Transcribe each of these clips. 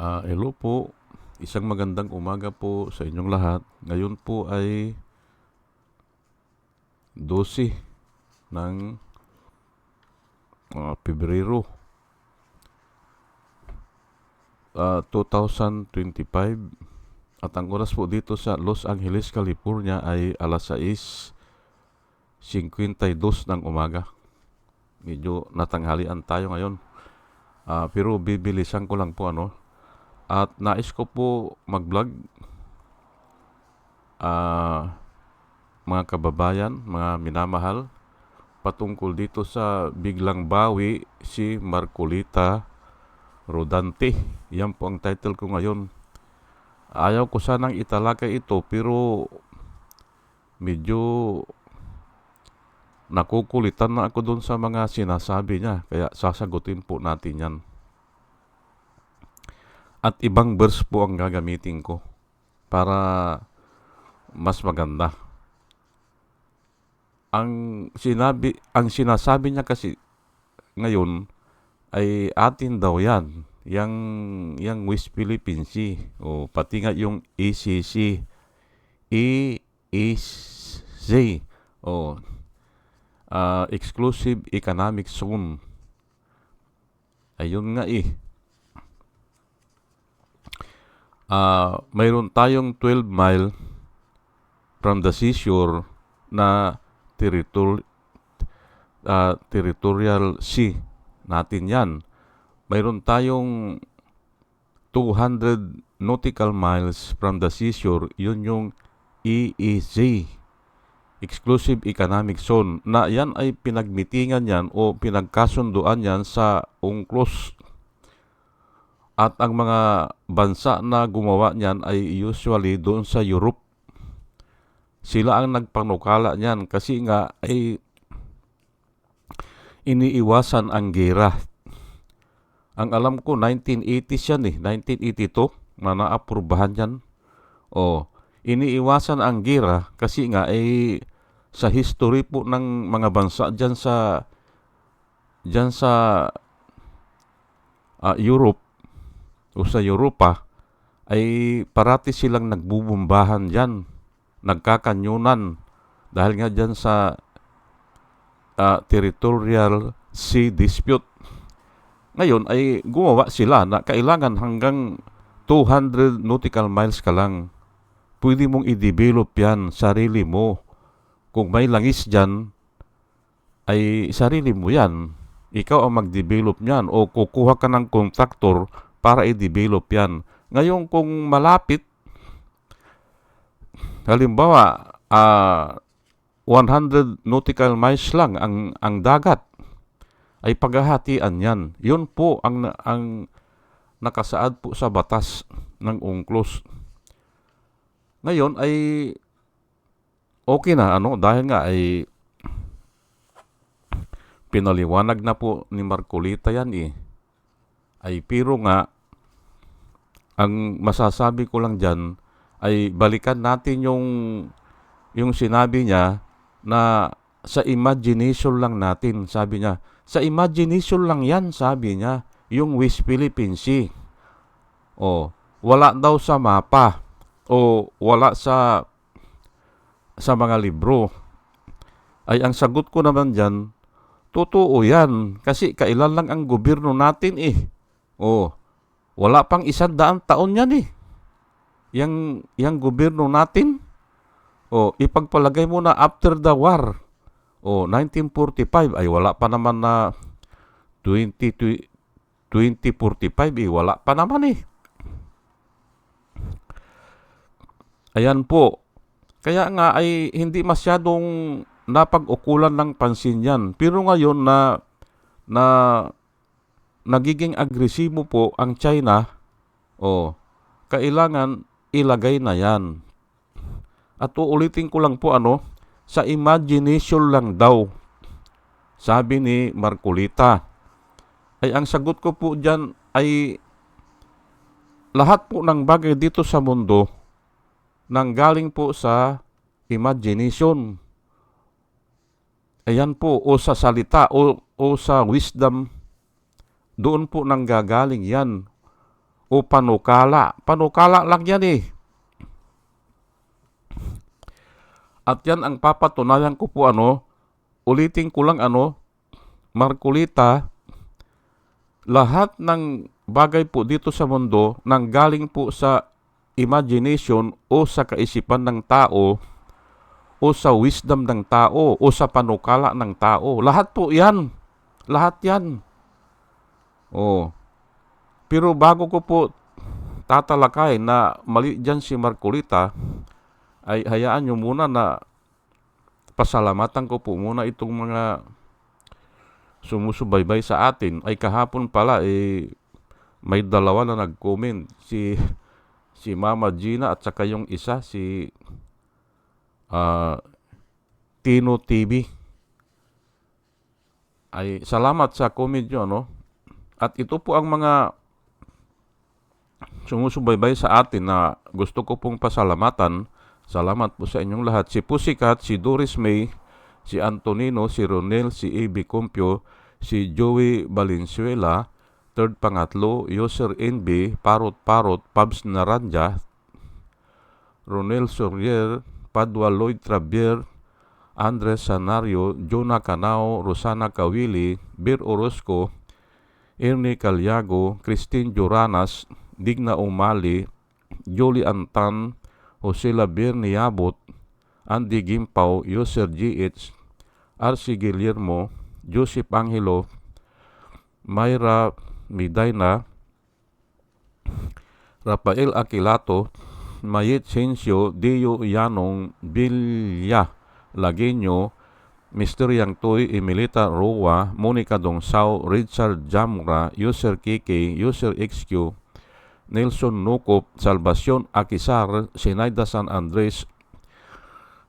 Ah, hello po. Isang magandang umaga po sa inyong lahat. Ngayon po ay 12 ng ah, Pebrero ah, 2025 at ang oras po dito sa Los Angeles, California ay alas 6.52 ng umaga. Medyo natanghalian tayo ngayon. Ah, pero bibilisan ko lang po ano. At nais ko po mag-vlog ah, mga kababayan, mga minamahal patungkol dito sa biglang bawi si Marcolita Rodante. Yan po ang title ko ngayon. Ayaw ko sanang italakay ito pero medyo nakukulitan na ako doon sa mga sinasabi niya. Kaya sasagutin po natin yan. At ibang verse po ang gagamitin ko para mas maganda. Ang sinabi, ang sinasabi niya kasi ngayon ay atin daw yan. Yang, yang West Philippine Sea. O pati nga yung ECC. EEZ. O ah, Exclusive Economic Zone. Ayun nga eh. Ah, mayroon tayong 12 mile from the seashore na territor ah, territorial sea natin yan. Mayroon tayong 200 nautical miles from the seashore, yun yung EEZ, Exclusive Economic Zone, na yan ay pinagmitingan yan o pinagkasunduan yan sa UNCLOS. At ang mga bansa na gumawa niyan ay usually doon sa Europe. Sila ang nagpanukala niyan kasi nga ay iniiwasan ang gera. Ang alam ko 1980s yan eh, 1982 na naaprubahan yan. O iniiwasan ang gera kasi nga ay sa history po ng mga bansa diyan sa diyan sa ah, Europe o sa Europa ay parati silang nagbubumbahan diyan, nagkakanyunan dahil nga diyan sa ah, territorial sea dispute. Ngayon ay gumawa sila na kailangan hanggang 200 nautical miles ka lang. Pwede mong i-develop yan, sarili mo. Kung may langis dyan, ay sarili mo yan. Ikaw ang mag-develop niyan o kukuha ka ng kontraktor para i-develop yan. Ngayon kung malapit, halimbawa, ah 100 nautical miles lang ang ang dagat ay paghahatian yan. Yun po ang ang nakasaad po sa batas ng UNCLOS. Ngayon ay okay na ano dahil nga ay pinaliwanag na po ni Marcolita yan eh. Ay pero nga ang masasabi ko lang diyan ay balikan natin yung yung sinabi niya na sa imagination lang natin, sabi niya. Sa imagination lang yan, sabi niya, yung West Philippine Sea. O, wala daw sa mapa. O, wala sa sa mga libro. Ay, ang sagot ko naman dyan, totoo yan. Kasi kailan lang ang gobyerno natin eh. O, wala pang isang daan taon yan eh. Yang, yang gobyerno natin, o, ipagpalagay mo na after the war. O, 1945 ay wala pa naman na 20, 2045 eh, wala pa naman eh. Ayan po. Kaya nga ay hindi masyadong napag-ukulan ng pansin yan. Pero ngayon na na nagiging agresibo po ang China, o kailangan ilagay na yan. At uulitin ko lang po ano, sa imagination lang daw. Sabi ni Marcolita. Ay ang sagot ko po dyan ay lahat po ng bagay dito sa mundo nanggaling po sa imagination. Ayan po, o sa salita, o, o sa wisdom, doon po nanggagaling yan. o panukala. Panukala lang yan eh. At yan ang papatunayan ko po ano, ulitin ko lang ano, Markulita, lahat ng bagay po dito sa mundo nang galing po sa imagination o sa kaisipan ng tao o sa wisdom ng tao o sa panukala ng tao. Lahat po yan. Lahat yan. Oh. Pero bago ko po tatalakay na mali dyan si Marcolita, ay hayaan nyo muna na pasalamatan ko po muna itong mga sumusubaybay sa atin. Ay kahapon pala, eh, may dalawa na nag-comment. Si, si Mama Gina at saka yung isa, si ah, Tino TV. Ay, salamat sa comment nyo, no? At ito po ang mga sumusubaybay sa atin na gusto ko pong pasalamatan. Salamat po sa inyong lahat. Si Pusikat, si Doris May, si Antonino, si Ronel, si A.B. Compio, si Joey Valenzuela, third pangatlo, Yoser NB, Parot Parot, Pabs Naranja, Ronel Sorier, Padua Lloyd Trabier, Andres Sanario, Jonah Canao, Rosana Kawili, Bir Orozco, Ernie Calyago, Christine Joranas, Digna Umali, Jolie Antan, Jose Labir Niabot, Andy Gimpaw, Yoser GH, RC Guillermo, Joseph Angelo, Mayra Midayna, Rafael Aquilato, Mayet Sensio, Dio Yanong, Bilya Lagenyo, Mr. Yang Toy, Emilita Roa, Monica Dongsao, Richard Jamra, User KK, User XQ, Nelson Nukop, Salvacion Akisar, Sinayda San Andres,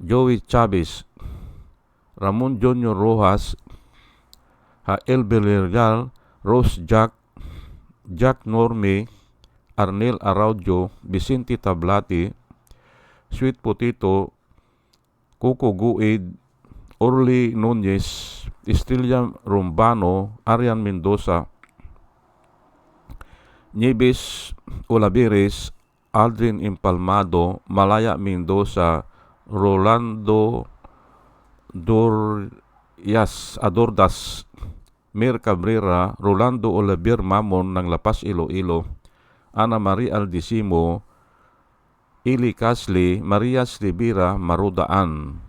Joey Chavez, Ramon Junior Rojas, Hael Villarreal, Rose Jack, Jack Norme, Arnel Araujo, Vicente Tablati, Sweet Potato, Coco Guid, Orly Nunez, Estrella Rombano, Arian Mendoza, Nieves Olaveres, Aldrin Impalmado, Malaya Mendoza, Rolando Dorias Adordas, Mir Cabrera, Rolando Olavier Mamon ng Lapas Iloilo, Ana Maria Aldisimo, Ili Casli, Maria Rivera Marudaan,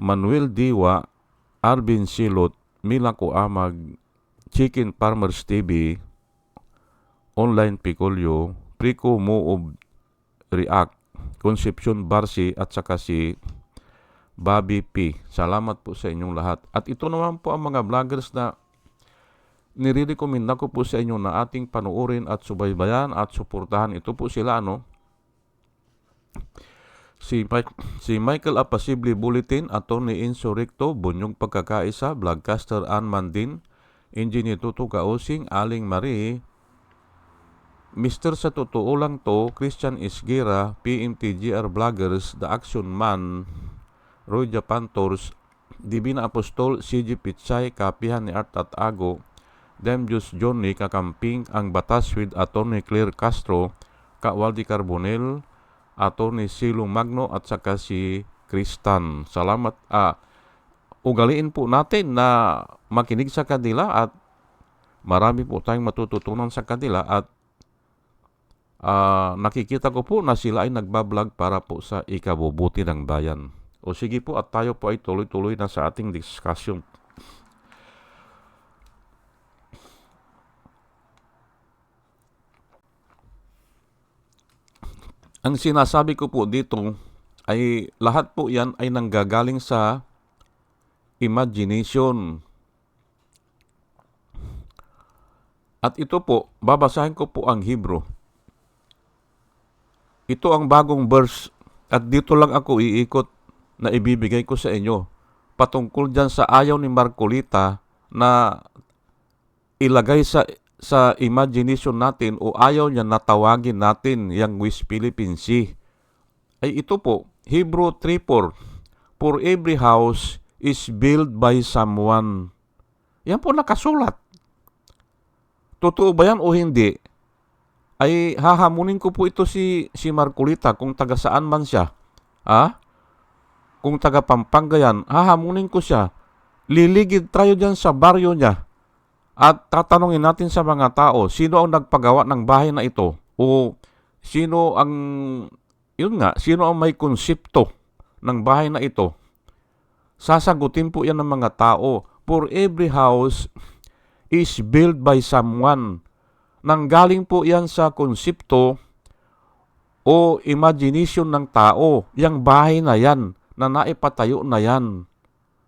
Manuel Diwa, Arvin Silot, Mila Amag, Chicken Farmers TV, Online Picolio, Prico Moob React, Concepcion Barsi at saka si Bobby P. Salamat po sa inyong lahat. At ito naman po ang mga vloggers na nire-recommend ko po sa inyo na ating panuorin at subaybayan at suportahan. Ito po sila ano. Si, Mike, si Michael Apasible Bulletin, Attorney Enzo Recto, Bunyong Pagkakaisa, Vlogcaster Ann Mandin, Engineer Tuto Kausing, Aling Marie, Mr. sa totoo lang to, Christian Isgira, PMTGR Vloggers, The Action Man, Roy Japantors, Divina Apostol, CG Pitsay, Kapihan ni Art at Ago, Demjus Johnny, Kakamping, Ang Batas with Attorney Claire Castro, Kawaldi Carbonel, Attorney Silo Magno at saka si Kristan. Salamat. Ah, ugaliin po natin na makinig sa kanila at marami po tayong matututunan sa kanila at uh, nakikita ko po na sila ay nagbablog para po sa ikabubuti ng bayan. O sige po at tayo po ay tuloy-tuloy na sa ating discussion. Ang sinasabi ko po dito ay lahat po yan ay nanggagaling sa imagination. At ito po, babasahin ko po ang Hebrew. Ito ang bagong verse at dito lang ako iikot na ibibigay ko sa inyo patungkol dyan sa ayaw ni Marcolita na ilagay sa sa imagination natin o ayaw niya natawagin natin yung West Philippine Sea ay ito po Hebrew 3.4 For every house is built by someone. Yan po nakasulat. Totoo ba yan o hindi? ay hahamunin ko po ito si, si Marcolita kung taga saan man siya. Ha? Kung taga Pampanga yan, hahamunin ko siya. Liligid tayo dyan sa baryo niya. At tatanungin natin sa mga tao, sino ang nagpagawa ng bahay na ito? O sino ang, yun nga, sino ang may konsepto ng bahay na ito? Sasagutin po yan ng mga tao. For every house is built by someone nanggaling po yan sa konsepto o imagination ng tao, yung bahay na yan, na naipatayo na yan.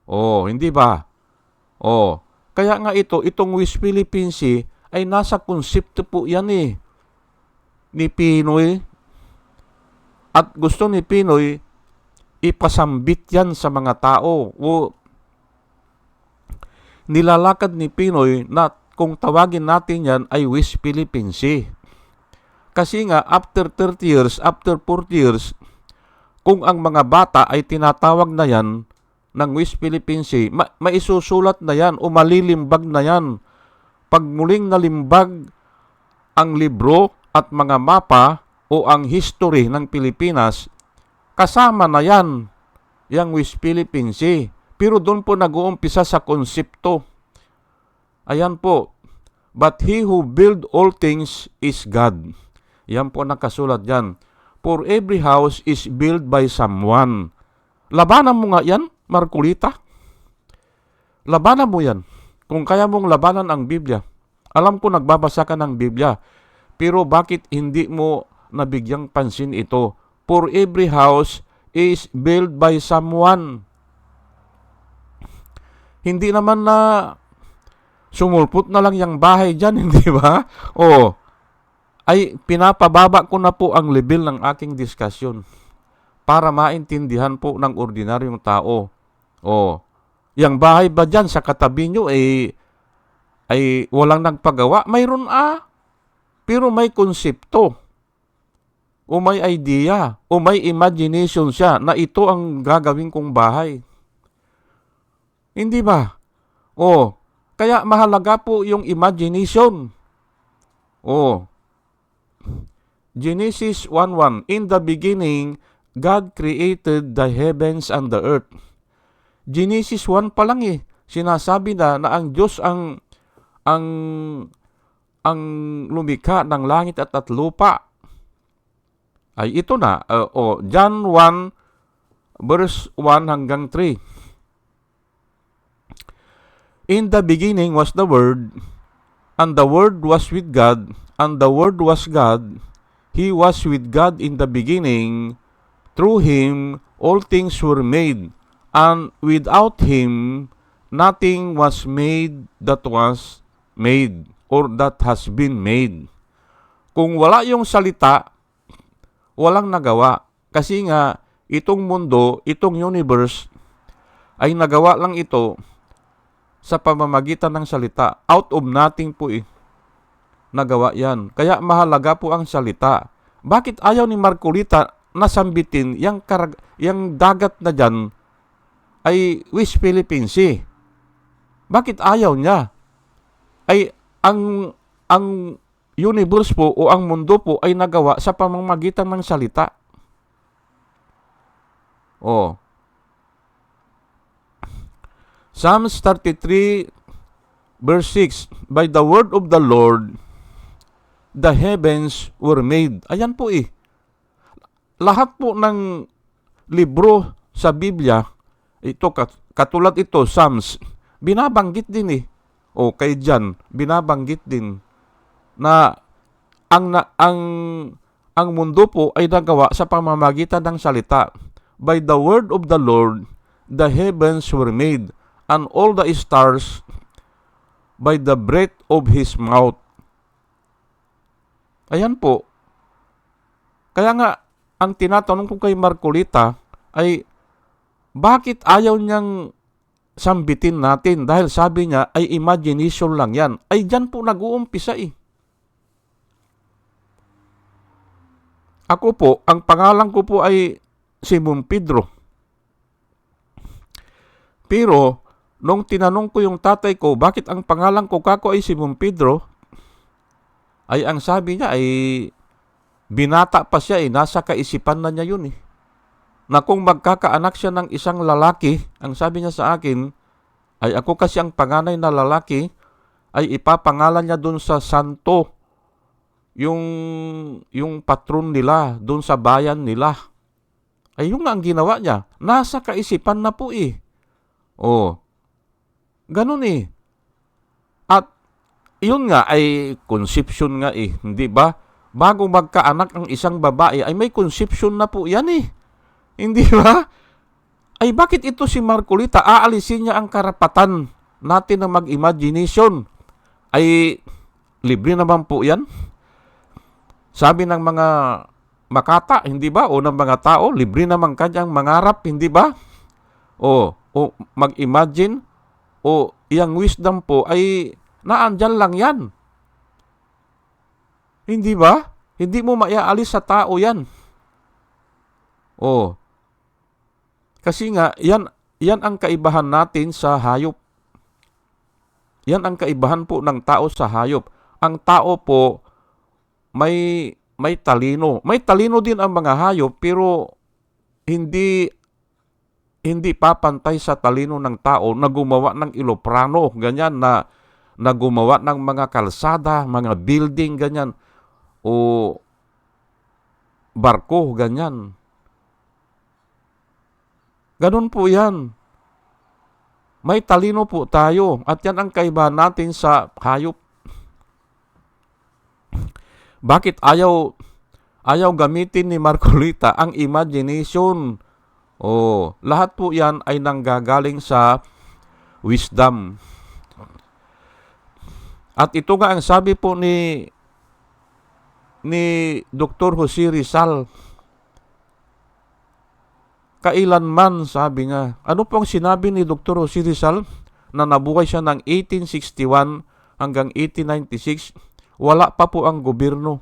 Oh, hindi ba? Oh, kaya nga ito, itong West Philippine Sea ay nasa konsepto po yan eh. Ni Pinoy. At gusto ni Pinoy, ipasambit yan sa mga tao. O nilalakad ni Pinoy na kung tawagin natin yan ay West Philippine Sea. Kasi nga, after 30 years, after 40 years, kung ang mga bata ay tinatawag na yan ng West Philippine Sea, ma- maisusulat na yan o malilimbag na yan. Pag muling nalimbag ang libro at mga mapa o ang history ng Pilipinas, kasama na yan, yung West Philippine Sea. Pero doon po nag-uumpisa sa konsepto. Ayan po. But he who build all things is God. Yan po nakasulat dyan. For every house is built by someone. Labanan mo nga yan, Markulita. Labanan mo yan. Kung kaya mong labanan ang Biblia. Alam ko nagbabasa ka ng Biblia. Pero bakit hindi mo nabigyang pansin ito? For every house is built by someone. Hindi naman na sumulpot na lang yung bahay dyan, hindi ba? O, ay pinapababa ko na po ang level ng aking diskusyon para maintindihan po ng ordinaryong tao. O, yung bahay ba dyan sa katabi nyo ay, ay walang nagpagawa? Mayroon ah. Pero may konsepto. O may idea. O may imagination siya na ito ang gagawin kong bahay. Hindi ba? O, kaya mahalaga po yung imagination. Oh. Genesis 1:1 In the beginning God created the heavens and the earth. Genesis 1 pa lang eh. Sinasabi na na ang Diyos ang ang ang lumikha ng langit at at lupa. Ay ito na. Uh, oh, John 1 verse 1 hanggang 3. In the beginning was the Word, and the Word was with God, and the Word was God. He was with God in the beginning. Through Him all things were made, and without Him nothing was made that was made or that has been made. Kung wala yung salita, walang nagawa. Kasi nga, itong mundo, itong universe, ay nagawa lang ito sa pamamagitan ng salita. Out of nothing po eh. Nagawa yan. Kaya mahalaga po ang salita. Bakit ayaw ni Marcolita na sambitin yung, karag- yung dagat na dyan ay West Philippine Sea? Bakit ayaw niya? Ay ang ang universe po o ang mundo po ay nagawa sa pamamagitan ng salita. Oh, Psalms 33 verse 6, By the word of the Lord, the heavens were made. Ayan po eh. Lahat po ng libro sa Biblia, ito katulad ito, Psalms, binabanggit din eh. O kay John, binabanggit din na ang na, ang ang mundo po ay nagawa sa pamamagitan ng salita. By the word of the Lord, the heavens were made and all the stars by the breath of his mouth. Ayan po. Kaya nga, ang tinatanong ko kay Marcolita ay bakit ayaw niyang sambitin natin dahil sabi niya ay imagination lang yan. Ay dyan po nag-uumpisa eh. Ako po, ang pangalan ko po ay Simon Pedro. Pero, nung tinanong ko yung tatay ko, bakit ang pangalan ko kako ay Simon Pedro? ay ang sabi niya ay binata pa siya eh, nasa kaisipan na niya yun eh. Na kung magkakaanak siya ng isang lalaki, ang sabi niya sa akin, ay ako kasi ang panganay na lalaki, ay ipapangalan niya dun sa santo, yung, yung patron nila, dun sa bayan nila. Ay yun nga ang ginawa niya. Nasa kaisipan na po eh. Oh, ganun eh. At yun nga ay conception nga eh, hindi ba? Bago magkaanak ang isang babae ay may conception na po yan eh. Hindi ba? Ay bakit ito si Marcolita aalisin niya ang karapatan natin na mag-imagination? Ay libre naman po yan. Sabi ng mga makata, hindi ba? O ng mga tao, libre naman kanyang mangarap, hindi ba? O, o mag-imagine, o iyang wisdom po ay naandyan lang yan. Hindi ba? Hindi mo maiaalis sa tao yan. O, kasi nga, yan, yan ang kaibahan natin sa hayop. Yan ang kaibahan po ng tao sa hayop. Ang tao po, may may talino. May talino din ang mga hayop pero hindi hindi papantay sa talino ng tao na gumawa ng iloprano, ganyan na na gumawa ng mga kalsada, mga building, ganyan, o barko, ganyan. Ganun po yan. May talino po tayo at yan ang kaibahan natin sa hayop. Bakit ayaw ayaw gamitin ni Marcolita ang imagination? Oh, lahat po 'yan ay nanggagaling sa wisdom. At ito nga ang sabi po ni ni Dr. Jose Rizal. Kailanman, sabi nga. Ano po ang sinabi ni Dr. Jose Rizal na nabuhay siya ng 1861 hanggang 1896? wala pa po ang gobyerno.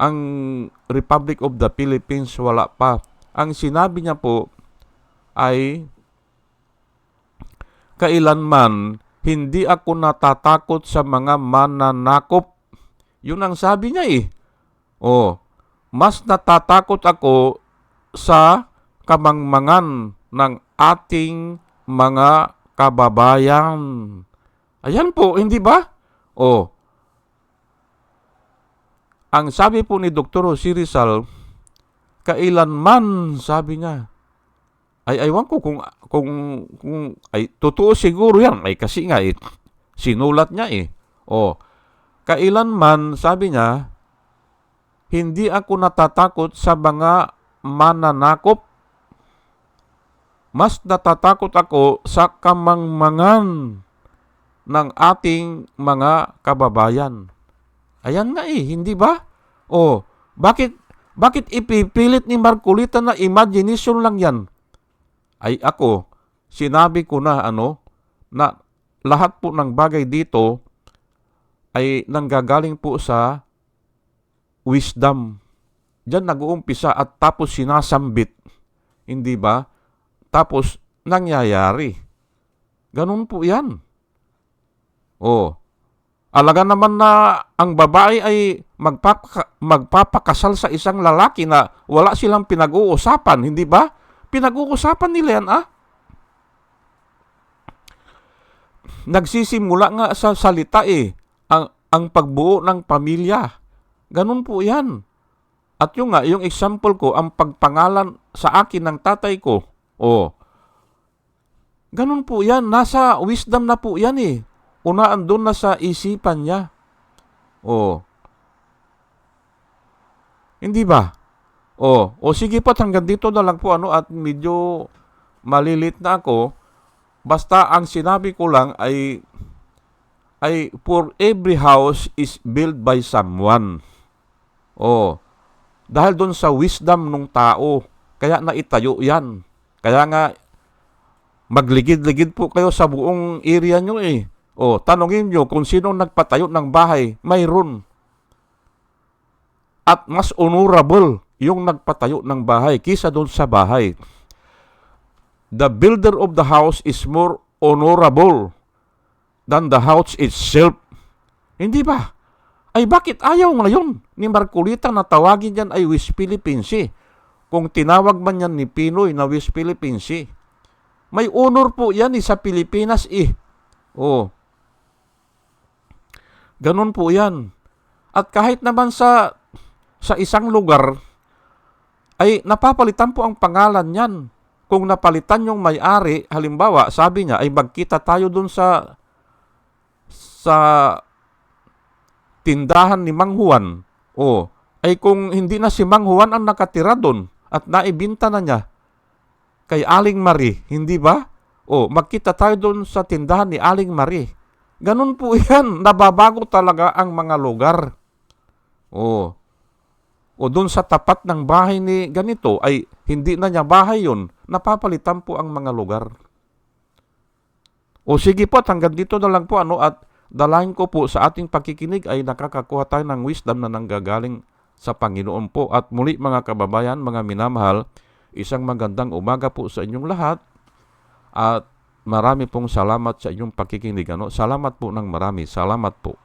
Ang Republic of the Philippines wala pa. Ang sinabi niya po ay kailanman hindi ako natatakot sa mga mananakop. Yun ang sabi niya eh. Oh, mas natatakot ako sa kamangmangan ng ating mga kababayan. Ayan po, hindi ba? Oh, ang sabi po ni Dr. Jose Rizal, kailanman, sabi niya, ay aywan ko kung, kung, kung ay totoo siguro yan, ay kasi nga eh, sinulat niya eh. O, kailanman, sabi niya, hindi ako natatakot sa mga mananakop. Mas natatakot ako sa kamangmangan ng ating mga kababayan. Ayan nga eh, hindi ba? Oh, bakit bakit ipipilit ni Marcolita na imagination lang yan? Ay ako, sinabi ko na ano, na lahat po ng bagay dito ay nanggagaling po sa wisdom. Diyan nag-uumpisa at tapos sinasambit. Hindi ba? Tapos nangyayari. Ganun po yan. Oh, Alaga naman na ang babae ay magpapaka, magpapakasal sa isang lalaki na wala silang pinag-uusapan, hindi ba? Pinag-uusapan nila yan, ah. Nagsisimula nga sa salita eh, ang, ang pagbuo ng pamilya. Ganun po yan. At yung nga, yung example ko, ang pagpangalan sa akin ng tatay ko, oh, ganun po yan. Nasa wisdom na po yan eh unaan doon na sa isipan niya. Oh. Hindi ba? Oh, o sige po hanggang dito na lang po ano at medyo malilit na ako. Basta ang sinabi ko lang ay ay for every house is built by someone. Oh. Dahil doon sa wisdom ng tao, kaya naitayo 'yan. Kaya nga magligid-ligid po kayo sa buong area nyo eh. O, tanongin nyo kung sino nagpatayo ng bahay, mayroon. At mas honorable yung nagpatayo ng bahay kisa doon sa bahay. The builder of the house is more honorable than the house itself. Hindi ba? Ay bakit ayaw ngayon ni Marcolita na tawagin yan ay West Philippines Sea? Kung tinawag man yan ni Pinoy na West Philippines Sea. May honor po yan eh, sa Pilipinas eh. Oh. Ganun po yan. At kahit naman sa sa isang lugar ay napapalitan po ang pangalan niyan. Kung napalitan yung may-ari, halimbawa, sabi niya ay magkita tayo dun sa sa tindahan ni Mang Juan. O, ay kung hindi na si Mang Juan ang nakatira doon at naibinta na niya kay Aling Marie, hindi ba? O, magkita tayo doon sa tindahan ni Aling Marie. Ganun po yan. Nababago talaga ang mga lugar. O, o doon sa tapat ng bahay ni ganito ay hindi na niya bahay yon napapalitan po ang mga lugar. O sige po, at hanggang dito na lang po ano at dalahin ko po sa ating pakikinig ay nakakakuha tayo ng wisdom na nanggagaling sa Panginoon po. At muli mga kababayan, mga minamahal, isang magandang umaga po sa inyong lahat at marami pong salamat sa inyong pakikinig. Ano? Salamat po ng marami. Salamat po.